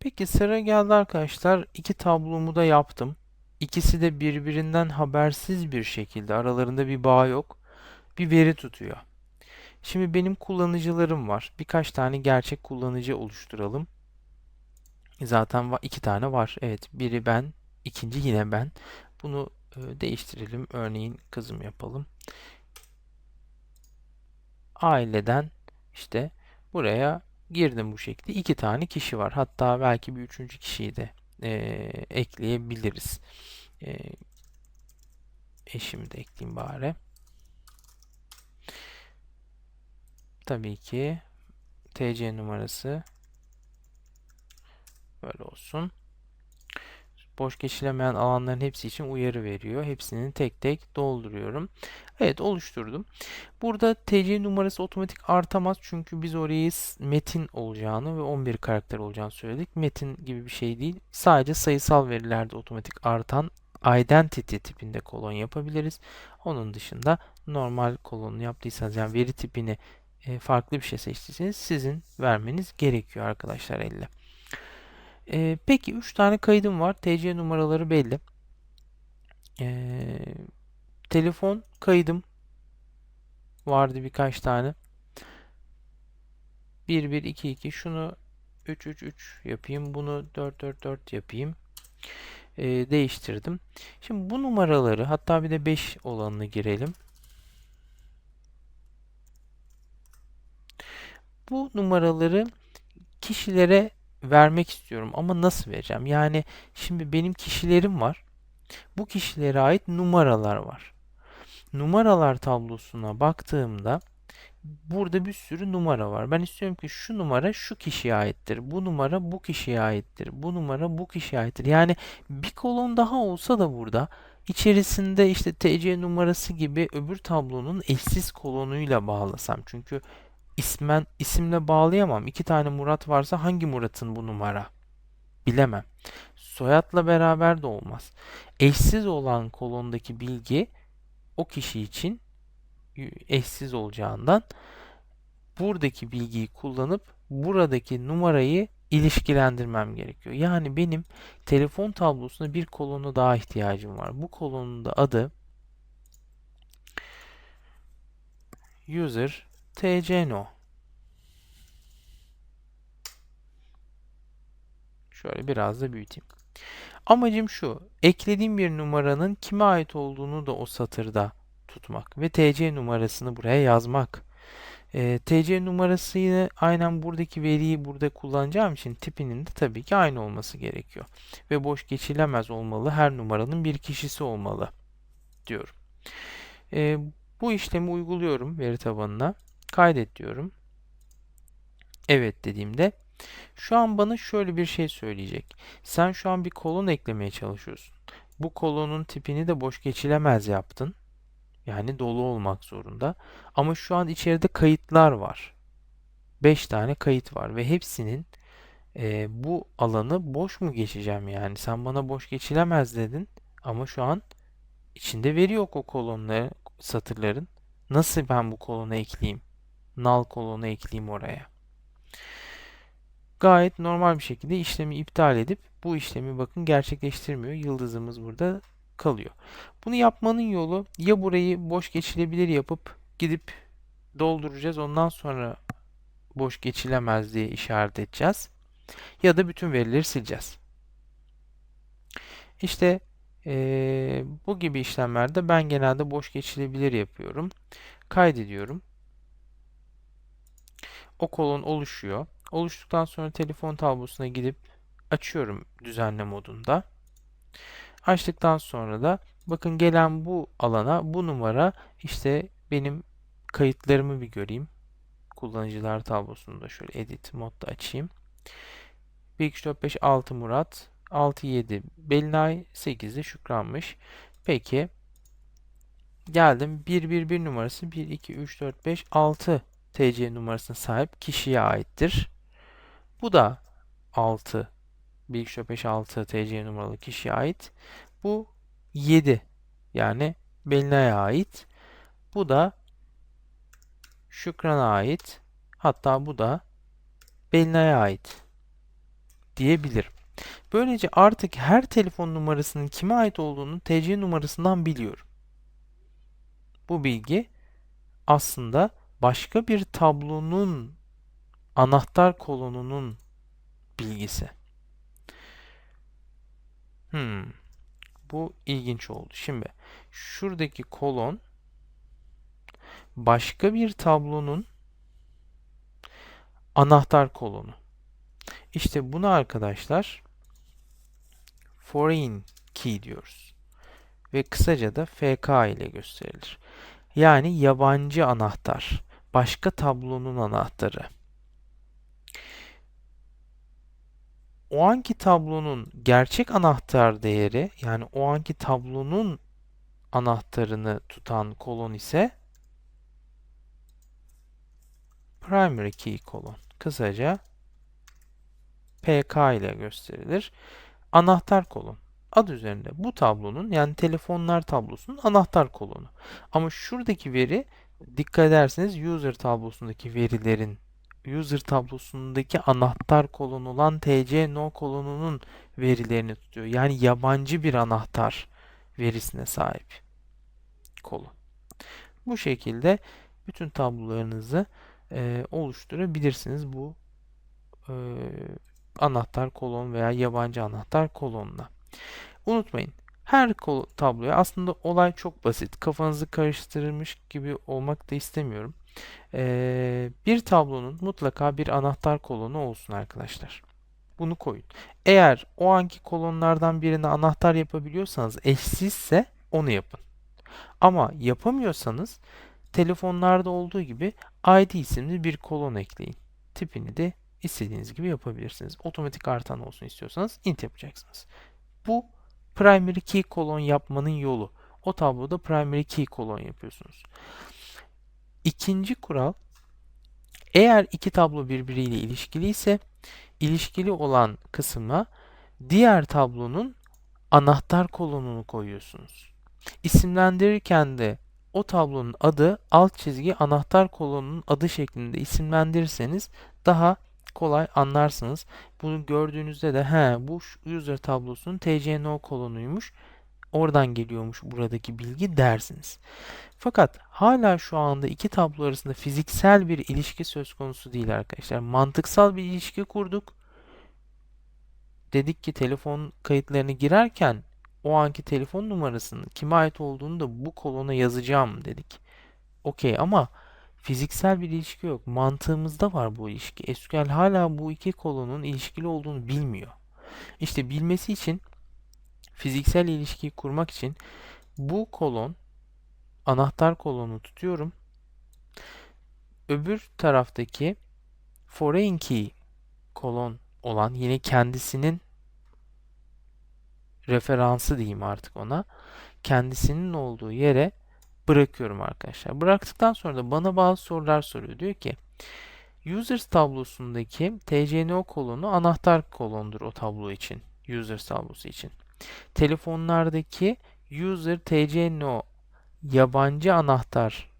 Peki sıra geldi arkadaşlar. İki tablomu da yaptım. İkisi de birbirinden habersiz bir şekilde aralarında bir bağ yok. Bir veri tutuyor. Şimdi benim kullanıcılarım var. Birkaç tane gerçek kullanıcı oluşturalım. Zaten iki tane var. Evet, biri ben, ikinci yine ben. Bunu e, değiştirelim. Örneğin kızım yapalım. Aileden işte buraya girdim bu şekilde. İki tane kişi var. Hatta belki bir üçüncü kişiyi de e, ekleyebiliriz. E, eşimi de ekleyeyim bari. Tabii ki TC numarası böyle olsun. Boş geçilemeyen alanların hepsi için uyarı veriyor. Hepsini tek tek dolduruyorum. Evet oluşturdum. Burada TC numarası otomatik artamaz çünkü biz orayı metin olacağını ve 11 karakter olacağını söyledik. Metin gibi bir şey değil. Sadece sayısal verilerde otomatik artan identity tipinde kolon yapabiliriz. Onun dışında normal kolonu yaptıysanız yani veri tipini e, farklı bir şey seçtiyseniz sizin vermeniz gerekiyor arkadaşlar elle. E, peki 3 tane kaydım var. TC numaraları belli. E, telefon kaydım vardı birkaç tane. 1 1 2 2 şunu 3 3 3 yapayım. Bunu 4 4 4 yapayım. E, değiştirdim. Şimdi bu numaraları hatta bir de 5 olanını girelim. Bu numaraları kişilere vermek istiyorum ama nasıl vereceğim? Yani şimdi benim kişilerim var. Bu kişilere ait numaralar var. Numaralar tablosuna baktığımda burada bir sürü numara var. Ben istiyorum ki şu numara şu kişiye aittir. Bu numara bu kişiye aittir. Bu numara bu kişiye aittir. Yani bir kolon daha olsa da burada içerisinde işte TC numarası gibi öbür tablonun eşsiz kolonuyla bağlasam. Çünkü ismen isimle bağlayamam. İki tane Murat varsa hangi Murat'ın bu numara? Bilemem. Soyadla beraber de olmaz. Eşsiz olan kolondaki bilgi o kişi için eşsiz olacağından buradaki bilgiyi kullanıp buradaki numarayı ilişkilendirmem gerekiyor. Yani benim telefon tablosuna bir kolonu daha ihtiyacım var. Bu kolonun da adı user tcno. Şöyle biraz da büyüteyim. Amacım şu, eklediğim bir numaranın kime ait olduğunu da o satırda tutmak ve TC numarasını buraya yazmak. Ee, TC numarasını aynen buradaki veriyi burada kullanacağım için tipinin de tabii ki aynı olması gerekiyor. Ve boş geçilemez olmalı, her numaranın bir kişisi olmalı diyorum. Ee, bu işlemi uyguluyorum veri tabanına. Kaydet diyorum. Evet dediğimde şu an bana şöyle bir şey söyleyecek. Sen şu an bir kolon eklemeye çalışıyorsun. Bu kolonun tipini de boş geçilemez yaptın. Yani dolu olmak zorunda. Ama şu an içeride kayıtlar var. 5 tane kayıt var ve hepsinin e, bu alanı boş mu geçeceğim yani? Sen bana boş geçilemez dedin ama şu an içinde veri yok o kolonları, satırların. Nasıl ben bu kolonu ekleyeyim? Null kolonu ekleyeyim oraya. Gayet normal bir şekilde işlemi iptal edip bu işlemi bakın gerçekleştirmiyor. Yıldızımız burada kalıyor. Bunu yapmanın yolu ya burayı boş geçilebilir yapıp gidip dolduracağız. Ondan sonra boş geçilemez diye işaret edeceğiz. Ya da bütün verileri sileceğiz. İşte eee, bu gibi işlemlerde ben genelde boş geçilebilir yapıyorum. Kaydediyorum. O kolon oluşuyor. Oluştuktan sonra telefon tablosuna gidip açıyorum düzenle modunda. Açtıktan sonra da bakın gelen bu alana bu numara işte benim kayıtlarımı bir göreyim. Kullanıcılar tablosunda şöyle edit modda açayım. 1, 2, 3, 4, 5, 6 Murat. 6, 7 Belinay. 8 de Şükran'mış. Peki. Geldim. 1, 1, 1 numarası 1, 2, 3, 4, 5, 6 TC numarasına sahip kişiye aittir. Bu da 6 1, 2, 3, 4, 5, 6 TC numaralı kişiye ait. Bu 7 yani Belinay'a ait. Bu da Şükran'a ait. Hatta bu da Belinay'a ait diyebilirim. Böylece artık her telefon numarasının kime ait olduğunu TC numarasından biliyorum. Bu bilgi aslında başka bir tablonun anahtar kolonunun bilgisi. Hmm. Bu ilginç oldu. Şimdi şuradaki kolon başka bir tablonun anahtar kolonu. İşte bunu arkadaşlar foreign key diyoruz. Ve kısaca da FK ile gösterilir. Yani yabancı anahtar. Başka tablonun anahtarı. O anki tablonun gerçek anahtar değeri yani o anki tablonun anahtarını tutan kolon ise primary key kolon. Kısaca PK ile gösterilir. Anahtar kolon. Adı üzerinde bu tablonun yani telefonlar tablosunun anahtar kolonu. Ama şuradaki veri dikkat ederseniz user tablosundaki verilerin user tablosundaki anahtar kolon olan TC no kolonunun verilerini tutuyor. Yani yabancı bir anahtar verisine sahip kolon. Bu şekilde bütün tablolarınızı e, oluşturabilirsiniz bu e, anahtar kolon veya yabancı anahtar kolonla. Unutmayın her tabloya aslında olay çok basit. Kafanızı karıştırmış gibi olmak da istemiyorum. Ee, bir tablonun mutlaka bir anahtar kolonu olsun arkadaşlar. Bunu koyun. Eğer o anki kolonlardan birini anahtar yapabiliyorsanız eşsizse onu yapın. Ama yapamıyorsanız telefonlarda olduğu gibi ID isimli bir kolon ekleyin. Tipini de istediğiniz gibi yapabilirsiniz. Otomatik artan olsun istiyorsanız int yapacaksınız. Bu primary key kolon yapmanın yolu. O tabloda primary key kolon yapıyorsunuz. İkinci kural eğer iki tablo birbiriyle ilişkili ise ilişkili olan kısma diğer tablonun anahtar kolonunu koyuyorsunuz. İsimlendirirken de o tablonun adı alt çizgi anahtar kolonunun adı şeklinde isimlendirirseniz daha kolay anlarsınız. Bunu gördüğünüzde de he bu user tablosunun TCNO kolonuymuş. Oradan geliyormuş buradaki bilgi dersiniz. Fakat hala şu anda iki tablo arasında fiziksel bir ilişki söz konusu değil arkadaşlar. Mantıksal bir ilişki kurduk. Dedik ki telefon kayıtlarını girerken o anki telefon numarasının kime ait olduğunu da bu kolona yazacağım dedik. Okey ama fiziksel bir ilişki yok. Mantığımızda var bu ilişki. SQL hala bu iki kolonun ilişkili olduğunu bilmiyor. İşte bilmesi için fiziksel ilişkiyi kurmak için bu kolon anahtar kolonu tutuyorum. Öbür taraftaki foreign key kolon olan yine kendisinin referansı diyeyim artık ona. Kendisinin olduğu yere bırakıyorum arkadaşlar. Bıraktıktan sonra da bana bazı sorular soruyor. Diyor ki Users tablosundaki TCNO kolonu anahtar kolondur o tablo için. Users tablosu için. Telefonlardaki user TCNO yabancı anahtar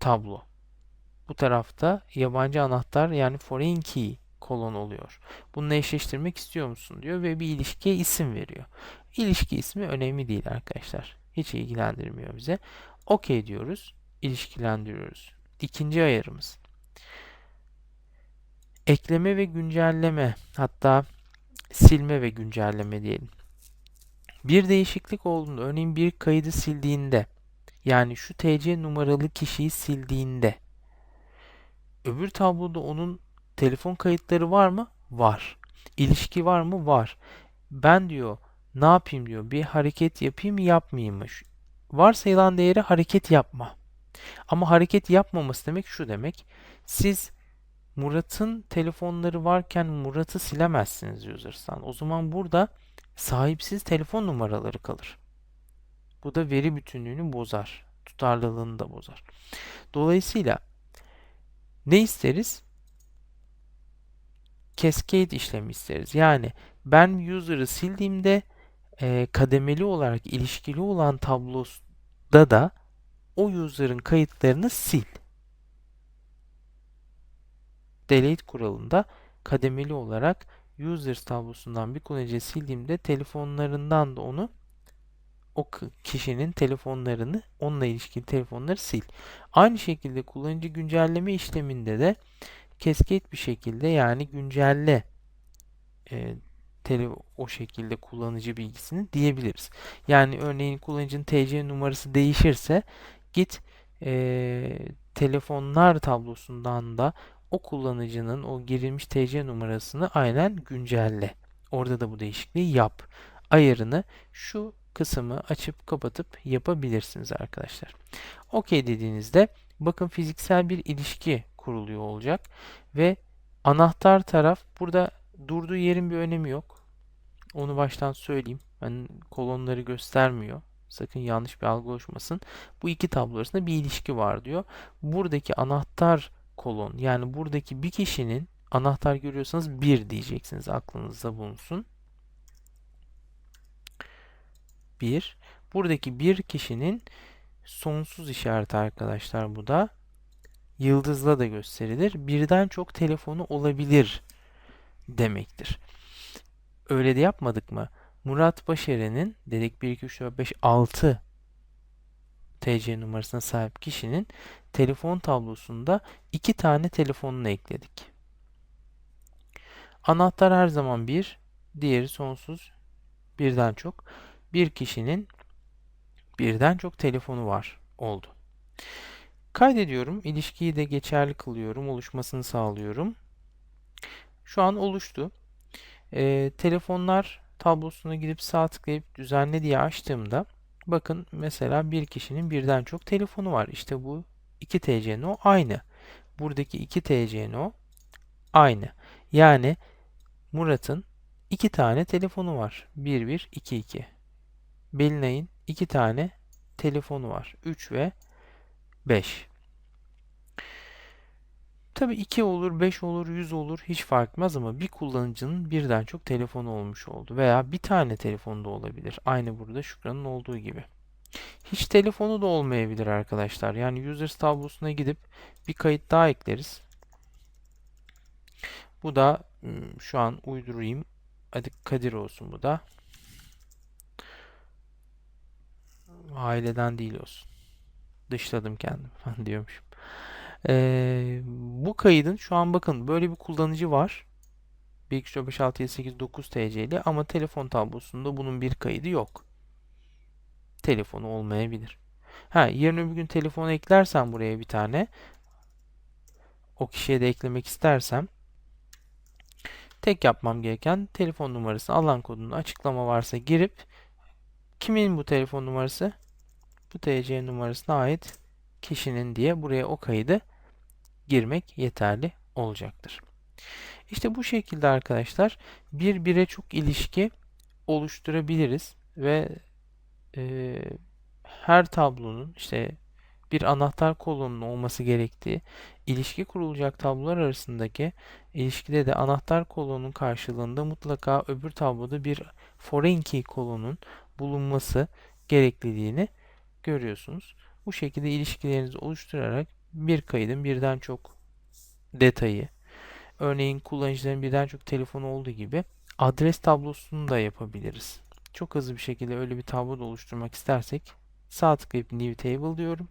tablo. Bu tarafta yabancı anahtar yani foreign key kolon oluyor. Bununla eşleştirmek istiyor musun diyor ve bir ilişkiye isim veriyor. İlişki ismi önemli değil arkadaşlar. Hiç ilgilendirmiyor bize. OK diyoruz. ilişkilendiriyoruz. İkinci ayarımız. Ekleme ve güncelleme hatta silme ve güncelleme diyelim. Bir değişiklik olduğunda örneğin bir kaydı sildiğinde yani şu TC numaralı kişiyi sildiğinde öbür tabloda onun telefon kayıtları var mı? Var. İlişki var mı? Var. Ben diyor ne yapayım diyor bir hareket yapayım mı yapmayayım mı? Varsayılan değeri hareket yapma. Ama hareket yapmaması demek şu demek. Siz Murat'ın telefonları varken Murat'ı silemezsiniz users'tan. O zaman burada sahipsiz telefon numaraları kalır. Bu da veri bütünlüğünü bozar. Tutarlılığını da bozar. Dolayısıyla ne isteriz? Cascade işlemi isteriz. Yani ben user'ı sildiğimde e, kademeli olarak ilişkili olan tabloda da o user'ın kayıtlarını sil. Delete kuralında kademeli olarak users tablosundan bir kullanıcıyı sildiğimde telefonlarından da onu o kişinin telefonlarını onunla ilişkili telefonları sil. Aynı şekilde kullanıcı güncelleme işleminde de kesket bir şekilde yani güncelle e, tele, o şekilde kullanıcı bilgisini diyebiliriz. Yani örneğin kullanıcının TC numarası değişirse git e, telefonlar tablosundan da o kullanıcının o girilmiş TC numarasını aynen güncelle. Orada da bu değişikliği yap. Ayarını şu kısmı açıp kapatıp yapabilirsiniz arkadaşlar. OK dediğinizde bakın fiziksel bir ilişki kuruluyor olacak ve anahtar taraf burada durduğu yerin bir önemi yok. Onu baştan söyleyeyim. Ben kolonları göstermiyor. Sakın yanlış bir algı oluşmasın. Bu iki tablo arasında bir ilişki var diyor. Buradaki anahtar kolon yani buradaki bir kişinin anahtar görüyorsanız bir diyeceksiniz aklınızda bulunsun. 1. Buradaki bir kişinin sonsuz işareti arkadaşlar bu da. Yıldızla da gösterilir. Birden çok telefonu olabilir demektir. Öyle de yapmadık mı? Murat Başeren'in dedik 1, 2, 3, 4, 5, 6 TC numarasına sahip kişinin telefon tablosunda iki tane telefonunu ekledik. Anahtar her zaman bir, diğeri sonsuz, birden çok bir kişinin birden çok telefonu var oldu. Kaydediyorum. İlişkiyi de geçerli kılıyorum. Oluşmasını sağlıyorum. Şu an oluştu. Ee, telefonlar tablosuna gidip sağ tıklayıp düzenle diye açtığımda bakın mesela bir kişinin birden çok telefonu var. İşte bu 2 TCNO aynı. Buradaki 2 TCNO aynı. Yani Murat'ın 2 tane telefonu var. 1122. Belinay'ın iki tane telefonu var. 3 ve 5. Tabi 2 olur, 5 olur, 100 olur hiç fark etmez ama bir kullanıcının birden çok telefonu olmuş oldu. Veya bir tane telefonu da olabilir. Aynı burada Şükran'ın olduğu gibi. Hiç telefonu da olmayabilir arkadaşlar. Yani users tablosuna gidip bir kayıt daha ekleriz. Bu da hmm, şu an uydurayım. Hadi Kadir olsun bu da. Aileden değil olsun. Dışladım kendimi falan diyormuşum. Ee, bu kaydın şu an bakın böyle bir kullanıcı var. 1, 2, 3, 5, 6, 7, 8, 9 TC'li ama telefon tablosunda bunun bir kaydı yok. Telefonu olmayabilir. Ha, yarın öbür gün telefonu eklersen buraya bir tane o kişiye de eklemek istersem tek yapmam gereken telefon numarasını alan kodunu açıklama varsa girip kimin bu telefon numarası? bu TC numarasına ait kişinin diye buraya o kaydı girmek yeterli olacaktır. İşte bu şekilde arkadaşlar bir bire çok ilişki oluşturabiliriz ve e, her tablonun işte bir anahtar kolonunun olması gerektiği ilişki kurulacak tablolar arasındaki ilişkide de anahtar kolonun karşılığında mutlaka öbür tabloda bir foreign key kolonun bulunması gerekliliğini görüyorsunuz. Bu şekilde ilişkilerinizi oluşturarak bir kaydın birden çok detayı, örneğin kullanıcıların birden çok telefonu olduğu gibi adres tablosunu da yapabiliriz. Çok hızlı bir şekilde öyle bir tablo da oluşturmak istersek sağ tıklayıp New Table diyorum.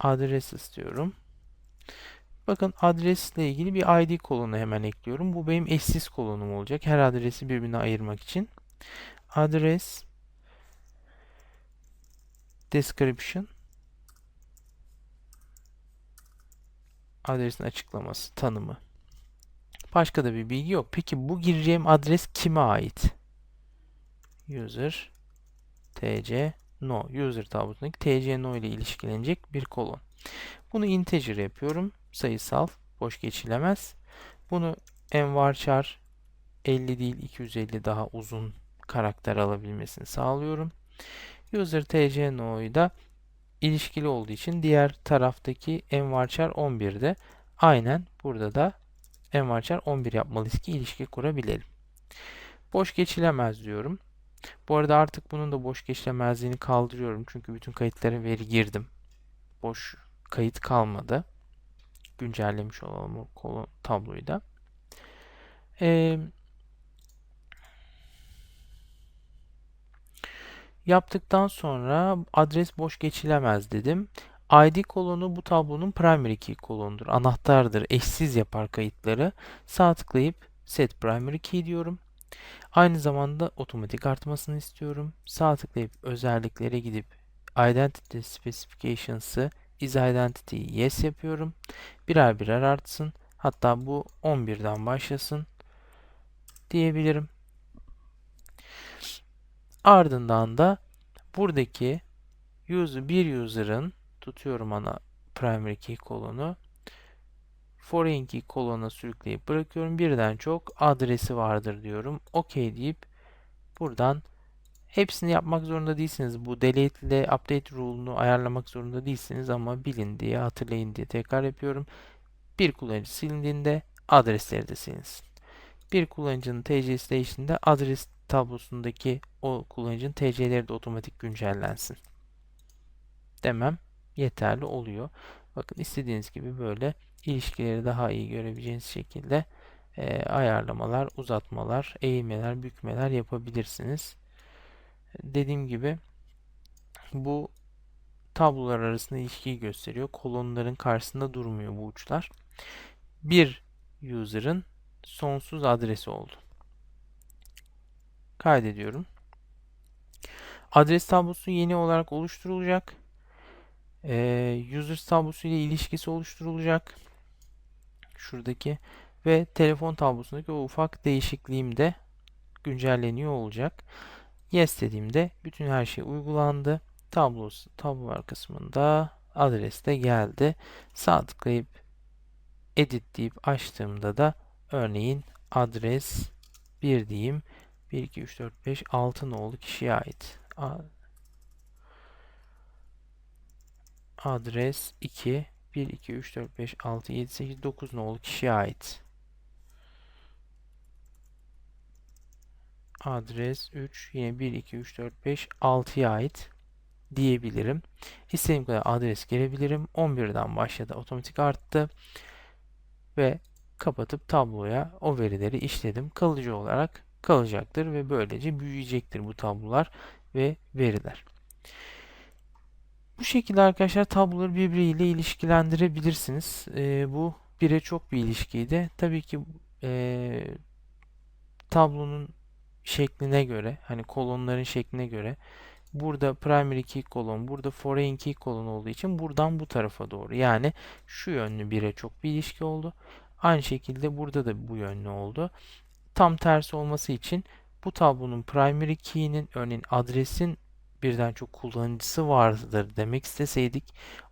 Adres istiyorum. Bakın adresle ilgili bir ID kolonu hemen ekliyorum. Bu benim eşsiz kolonum olacak. Her adresi birbirine ayırmak için. Adres description adresin açıklaması, tanımı. Başka da bir bilgi yok. Peki bu gireceğim adres kime ait? User tc no user tabutundaki tc no ile ilişkilenecek bir kolon. Bunu integer yapıyorum. Sayısal, boş geçilemez. Bunu envarchar 50 değil 250 daha uzun karakter alabilmesini sağlıyorum. User TC no'yu da ilişkili olduğu için diğer taraftaki envarchar 11'de aynen burada da envarchar 11 yapmalıyız ki ilişki kurabilelim. Boş geçilemez diyorum. Bu arada artık bunun da boş geçilemezliğini kaldırıyorum. Çünkü bütün kayıtlara veri girdim. Boş kayıt kalmadı. Güncellemiş olalım o tabloyu da. Ee, yaptıktan sonra adres boş geçilemez dedim. ID kolonu bu tablonun primary key kolonudur. Anahtardır. Eşsiz yapar kayıtları. Sağ tıklayıp set primary key diyorum. Aynı zamanda otomatik artmasını istiyorum. Sağ tıklayıp özelliklere gidip identity specifications'ı is identity yes yapıyorum. Birer birer artsın. Hatta bu 11'den başlasın diyebilirim. Ardından da buradaki user, bir user'ın tutuyorum ana primary key kolonu foreign key kolona sürükleyip bırakıyorum. Birden çok adresi vardır diyorum. OK deyip buradan hepsini yapmak zorunda değilsiniz. Bu delete ile update rule'unu ayarlamak zorunda değilsiniz ama bilin diye hatırlayın diye tekrar yapıyorum. Bir kullanıcı silindiğinde adresleri de silinsin. Bir kullanıcının TC'si değiştiğinde adres tablosundaki o kullanıcının TC'leri de otomatik güncellensin. Demem yeterli oluyor. Bakın istediğiniz gibi böyle ilişkileri daha iyi görebileceğiniz şekilde e, ayarlamalar, uzatmalar, eğilmeler, bükmeler yapabilirsiniz. Dediğim gibi bu tablolar arasında ilişkiyi gösteriyor. Kolonların karşısında durmuyor bu uçlar. Bir user'ın sonsuz adresi oldu. Kaydediyorum. Adres tablosu yeni olarak oluşturulacak. Ee, tablosu ile ilişkisi oluşturulacak. Şuradaki ve telefon tablosundaki o ufak değişikliğim de güncelleniyor olacak. Yes dediğimde bütün her şey uygulandı. Tablosu, tablolar kısmında adres de geldi. Sağ tıklayıp edit deyip açtığımda da örneğin adres 1 diyeyim. 1, 2, 3, 4, 5, 6 nolu kişiye ait. Adres 2, 1, 2, 3, 4, 5, 6, 7, 8, 9 nolu kişiye ait. Adres 3, yine 1, 2, 3, 4, 5, 6'ya ait diyebilirim. İstediğim kadar adres girebilirim. 11'den başladı otomatik arttı. Ve kapatıp tabloya o verileri işledim. Kalıcı olarak kalacaktır ve böylece büyüyecektir bu tablolar ve veriler. Bu şekilde arkadaşlar tabloları birbiriyle ilişkilendirebilirsiniz. E, bu bire çok bir ilişkiydi. Tabii ki e, tablonun şekline göre, hani kolonların şekline göre burada primary key kolon, burada foreign key kolon olduğu için buradan bu tarafa doğru. Yani şu yönlü bire çok bir ilişki oldu. Aynı şekilde burada da bu yönlü oldu. Tam tersi olması için bu tablonun primary key'nin örneğin adresin birden çok kullanıcısı vardır demek isteseydik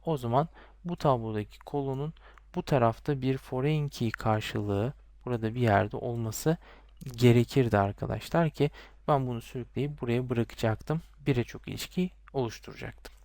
o zaman bu tablodaki kolonun bu tarafta bir foreign key karşılığı burada bir yerde olması gerekirdi arkadaşlar ki ben bunu sürükleyip buraya bırakacaktım. Bire çok ilişki oluşturacaktım.